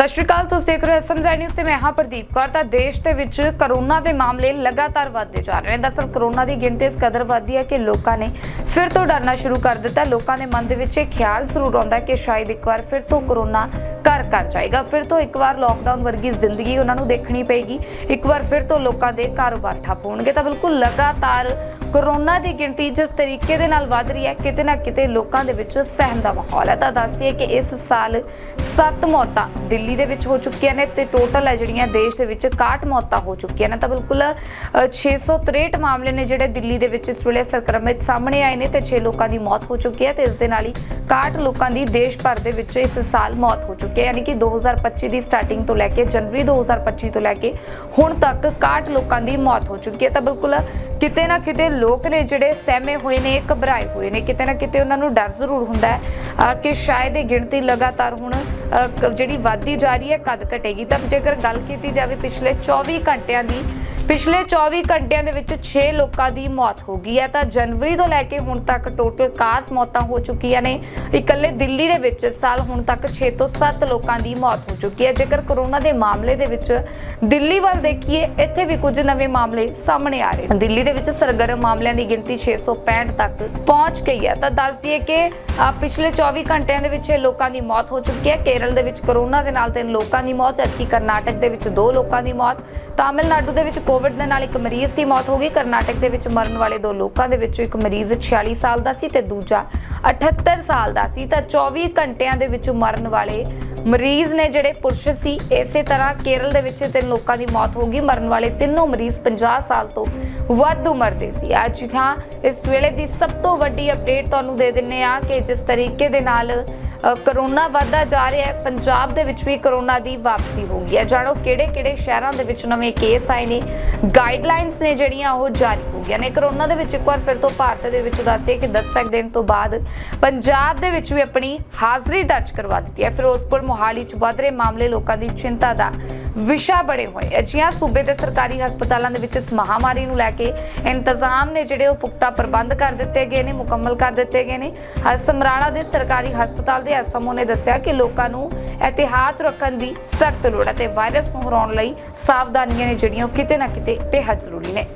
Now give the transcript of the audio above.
ਸਤਿ ਸ਼੍ਰੀ ਅਕਾਲ, ਤੁਸੀਂ ਦੇਖ ਰਹੇ ਹੋ ਐਸਐਮਜੀ ਨਿਊਜ਼ ਤੇ ਮੈਂ ਹਾਂ ਪ੍ਰਦੀਪ ਕੌਰ। ਤਾਂ ਦੇਸ਼ ਦੇ ਵਿੱਚ ਕਰੋਨਾ ਦੇ ਮਾਮਲੇ ਲਗਾਤਾਰ ਵਧਦੇ ਜਾ ਰਹੇ ਨੇ। ਦਰਅਸਲ ਕਰੋਨਾ ਦੀ ਗਿਣਤੀ ਇਸ ਕਦਰ ਵਧਦੀ ਹੈ ਕਿ ਲੋਕਾਂ ਨੇ ਫਿਰ ਤੋਂ ਡਰਨਾ ਸ਼ੁਰੂ ਕਰ ਦਿੱਤਾ। ਲੋਕਾਂ ਦੇ ਮਨ ਦੇ ਵਿੱਚ ਇਹ ਖਿਆਲ ਜ਼ਰੂਰ ਆਉਂਦਾ ਕਿ ਸ਼ਾਇਦ ਇੱਕ ਵਾਰ ਫਿਰ ਤੋਂ ਕਰੋਨਾ ਘਰ ਜਾਏਗਾ। ਫਿਰ ਤੋਂ ਇੱਕ ਵਾਰ ਲੋਕਡਾਊਨ ਵਰਗੀ ਜ਼ਿੰਦਗੀ ਉਹਨਾਂ ਨੂੰ ਦੇਖਣੀ ਪਏਗੀ। ਇੱਕ ਵਾਰ ਫਿਰ ਤੋਂ ਲੋਕਾਂ ਦੇ ਕਾਰੋਬਾਰ ਠੱਪ ਹੋਣਗੇ। ਤਾਂ ਬਿਲਕੁਲ ਲਗਾਤਾਰ ਕਰੋਨਾ ਦੀ ਗਿਣਤੀ ਜਿਸ ਤਰੀਕੇ ਦੇ ਨਾਲ ਵਧ ਰਹੀ ਹੈ ਕਿਤੇ ਨਾ ਕਿਤੇ ਲੋਕਾਂ ਦੇ ਵਿੱਚ ਸਹਿਮ ਦਾ ਮਾਹੌਲ ਹੈ। ਤਾਂ ਦੱਸਦੀ ਹੈ ਕਿ ਇਸ ਸਾਲ 7 ਮੌਤਾਂ ਦਿੱਲੀ ਦੇ ਵਿੱਚ ਹੋ ਚੁੱਕੀਆਂ ਨੇ ਤੇ ਟੋਟਲ ਹੈ ਜਿਹੜੀਆਂ ਦੇਸ਼ ਦੇ ਵਿੱਚ 61 ਮੌਤਾਂ ਹੋ ਚੁੱਕੀਆਂ ਨੇ। ਤਾਂ ਬਿਲਕੁਲ ਅ, 663 ਮਾਮਲੇ ਨੇ ਜਿਹੜੇ ਦਿੱਲੀ ਦੇ ਵਿੱਚ ਇਸ ਵੇਲੇ ਸੰਕਰਮਿਤ ਸਾਹਮਣੇ ਆਏ ਨੇ ਤੇ 6 ਲੋਕਾਂ ਦੀ ਮੌਤ ਹੋ ਚੁੱਕੀ ਹੈ ਤੇ ਇਸ ਦੇ ਨਾਲ ਹੀ 61 ਲੋਕਾਂ ਦੀ ਦੇਸ਼ ਭਰ ਦੇ ਵਿੱਚ ਇਸ ਸਾਲ ਮੌਤ ਹੋ ਚੁੱਕੀ ਹੈ। ਯਾਨੀ ਕਿ 2025 ਦੀ ਸਟਾਰਟਿੰਗ ਤੋਂ ਲੈ ਕੇ ਜਨਵਰੀ 2025 ਤੋਂ ਲੈ ਕੇ ਹੁਣ ਤੱਕ 61 ਲੋਕਾਂ ਦੀ ਮੌਤ ਹੋ ਚੁੱਕੀ ਹੈ। ਤਾਂ ਬਿਲਕੁਲ ਕਿਤੇ ਨਾ ਕਿਤੇ ਲੋਕ ਨੇ ਜਿਹੜੇ ਸਹਿਮੇ ਹੋਏ ਨੇ, ਘਬਰਾਏ ਹੋਏ ਨੇ। ਕਿਤੇ ਨਾ ਕਿਤੇ ਉਹਨਾਂ ਨੂੰ ਡਰ ਜ਼ਰੂਰ ਹੁੰਦਾ ਹੈ ਕਿ ਸ਼ਾਇਦ ਇਹ ਗਿਣਤੀ ਲਗਾਤਾਰ ਹੁਣ ਜਿਹੜੀ ਵੱਧਦੀ ਜਾ ਰਹੀ ਹੈ, ਕਦ ਘਟੇਗੀ। ਤਾਂ ਜੇਕਰ ਗੱਲ ਕੀਤੀ ਜਾਵੇ ਪਿਛਲੇ 24 ਘੰਟਿਆਂ ਦੀ, ਪਿਛਲੇ 24 ਘੰਟਿਆਂ ਦੇ ਵਿੱਚ 6 ਲੋਕਾਂ ਦੀ ਮੌਤ ਹੋ ਗਈ ਹੈ। ਤਾਂ ਜਨਵਰੀ ਤੋਂ ਲੈ ਕੇ ਹੁਣ ਤੱਕ ਟੋਟਲ 61 ਮੌਤਾਂ ਹੋ ਚੁੱਕੀਆਂ ਨੇ। ਇਕੱਲੇ ਦਿੱਲੀ ਦੇ ਵਿੱਚ ਸਾਲ ਹੁਣ ਤੱਕ 6 ਤੋਂ 7 ਲੋਕਾਂ ਦੀ ਮੌਤ ਹੋ ਚੁੱਕੀ ਹੈ। ਜੇਕਰ ਕਰੋਨਾ ਦੇ ਮਾਮਲੇ ਦੇ ਵਿੱਚ ਦਿੱਲੀ ਵੱਲ ਦੇਖੀਏ, ਇੱਥੇ ਵੀ ਕੁਝ ਨਵੇਂ ਮਾਮਲੇ ਸਾਹਮਣੇ ਆ ਰਹੇ ਨੇ। ਦਿੱਲੀ ਦੇ ਵਿੱਚ ਸਰਗਰਮ ਮਾਮਲਿਆਂ ਦੀ ਗਿਣਤੀ 665 ਤੱਕ ਪਹੁੰਚ ਗਈ ਹੈ। ਤਾਂ ਦੱਸ ਦਈਏ ਕਿ ਪਿਛਲੇ 24 ਘੰਟਿਆਂ ਦੇ ਵਿੱਚ ਲੋਕਾਂ ਦੀ ਮੌਤ ਹੋ ਚੁੱਕੀ ਹੈ। ਕੇਰਲ ਦੇ ਵਿੱਚ ਕਰੋਨਾ ਦੇ ਨਾਲ ਤਿੰਨ ਲੋਕਾਂ ਦੀ ਮੌਤ, ਜਦਕਿ ਕਰਨਾਟਕ ਦੇ ਵਿੱਚ ਦੋ ਲੋਕਾਂ ਦੀ ਮੌਤ। ਤਾਮਿਲਨਾਡੂ ਦੇ ਵਿੱਚ ਕੋਵਿਡ ਦੇ ਨਾਲ ਇੱਕ ਮਰੀਜ਼ ਦੀ ਮੌਤ ਹੋ ਗਈ। ਕਰਨਾਟਕ ਦੇ ਵਿੱਚ ਮਰਨ ਵਾਲੇ ਦੋ ਲੋਕਾਂ ਦੇ ਵਿੱਚੋਂ ਇੱਕ ਮਰੀਜ਼ 46 ਸਾਲ ਦਾ ਸੀ ਤੇ ਦੂਜਾ 78 ਸਾਲ ਦਾ ਸੀ। ਤਾਂ 24 ਘੰਟਿਆਂ ਦੇ ਵਿੱਚ ਮਰਨ ਵਾਲੇ ਮਰੀਜ਼ ਨੇ ਜਿਹੜੇ ਪੁਰਸ਼ ਸੀ, ਇਸੇ ਤਰ੍ਹਾਂ ਕੇਰਲ ਦੇ ਵਿੱਚ ਤਿੰਨ ਲੋਕਾਂ ਦੀ ਮੌਤ ਹੋ ਗਈ। ਮਰਨ ਵਾਲੇ ਤਿੰਨੋਂ ਮਰੀਜ਼ 50 ਸਾਲ ਤੋਂ ਵੱਧ ਉਮਰ ਦੇ ਸੀ। ਅੱਜ ਹਾਂ, ਇਸ ਵੇਲੇ ਦੀ ਸਭ ਤੋਂ ਵੱਡੀ ਅਪਡੇਟ ਤੁਹਾਨੂੰ ਦੇ ਦਿੰਨੇ ਆ ਕਿ ਜਿਸ ਤਰੀਕੇ ਦੇ ਨਾਲ ਕਰੋਨਾ ਵੱਧਦਾ ਜਾ ਰਿਹਾ ਹੈ। ਪੰਜਾਬ ਦੇ ਵਿੱਚ ਵੀ ਕਰੋਨਾ ਦੀ ਵਾਪਸੀ ਹੋ ਗਈ ਹੈ। ਜਾਣੋ ਕਿਹੜੇ ਕਿਹੜੇ ਸ਼ਹਿਰਾਂ ਦੇ ਵਿੱਚ ਨਵੇਂ ਕੇਸ ਆਏ ਨੇ। ਗਾਈਡਲਾਈਨਸ ਨੇ ਜਿਹੜੀਆਂ ਉਹ ਜਾਰੀ ਹੋ ਗਈਆਂ ਨੇ। ਕਰੋਨਾ ਦੇ ਵਿੱਚ ਇੱਕ ਵਾਰ ਫਿਰ ਤੋਂ ਭਾਰਤ ਦੇ ਵਿੱਚ ਦੱਸਦੇ ਕਿ ਦਸਤਕ ਦੇਣ ਤੋਂ ਬਾਅਦ ਪੰਜਾਬ ਦੇ ਵਿੱਚ ਵੀ ਆਪਣੀ ਹਾਜ਼ਰੀ ਦਰਜ ਕਰਵਾ ਦਿੱਤੀ ਹੈ। ਫਿਰੋਜ਼ਪੁਰ ਮੋਹਾਲੀ ਚ ਵੱਧ ਰਹੇ ਮਾਮਲੇ ਲੋਕਾਂ ਦੀ ਚਿੰਤਾ ਦਾ ਵਿਸ਼ਾ ਬਣੇ ਹੋਏ ਅਜਿਹਾ ਸੂਬੇ ਦੇ ਸਰਕਾਰੀ ਹਸਪਤਾਲਾਂ ਦੇ ਵਿੱਚ ਇਸ ਮਹਾਮਾਰੀ ਨੂੰ ਲੈ ਕੇ ਇੰਤਜ਼ਾਮ ਨੇ ਜਿਹੜੇ ਉਹ ਪੁਖਤਾ ਪ੍ਰਬੰਧ ਕਰ ਦਿੱਤੇ ਗਏ ਨੇ ਮੁਕੰਮਲ ਕਰ ਦਿੱਤੇ ਗਏ ਨੇ। ਅ, ਸਮਰਾਲਾ ਦੇ ਸਰਕਾਰੀ ਹਸਪਤਾਲ ਦੇ ਐਸਐਮਓ ਨੇ ਦੱਸਿਆ ਕਿ ਲੋਕਾਂ ਨੂੰ ਇhtiyਾਤ ਰੱਖਣ ਦੀ ਸਖਤ ਲੋੜ ਹੈ ਤੇ ਵਾਇਰਸ ਨੂੰ ਹਰਾਉਣ ਲਈ ਸਾਵਧਾਨੀਆਂ ਨੇ ਜਿਹੜੀਆਂ ਉਹ ਕਿਤੇ ਨਾ ਕਿਤੇ ਬੇਹੱਦ ਜ਼ਰੂਰੀ ਨੇ।